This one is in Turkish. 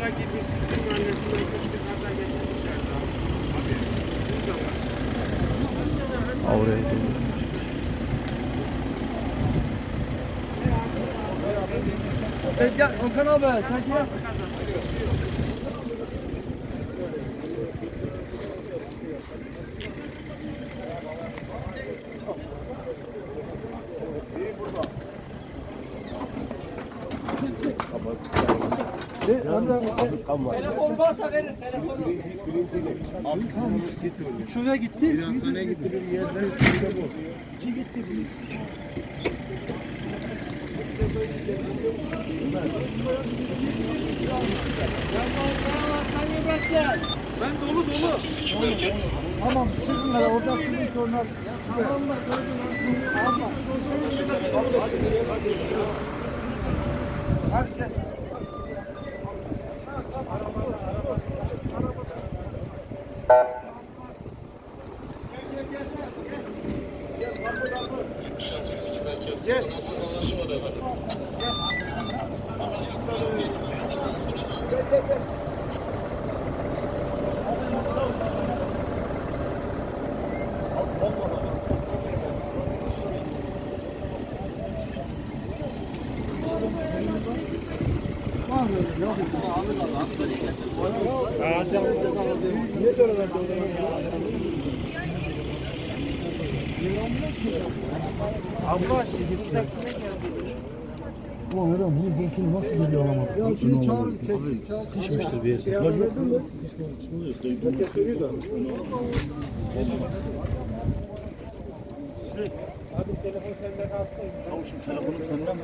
abla gibi bizim annesinden bir kaza geçirmişler daha. Abi. Bu da var. Oraya gidiyor. Sen gel Okan abi sen gel. Telefon varsa verin telefonu. Şuraya gitti. Bir hastaneye gitti bir yerde. Bir bu. Ben dolu dolu. Tamam çıkın hele oradan çıkın ki onlar. Tamam da Hadi Gel. Gel gel gel. Abla sizin taksine geldi. Ulan Eren bunun görüntülü nasıl geliyor ama? Ya şimdi çağır, çek, çağır. Sıkışmıştır bir yerde. Ya yok mu? Abi telefon sende kalsın. Çavuşum telefonum senden mi?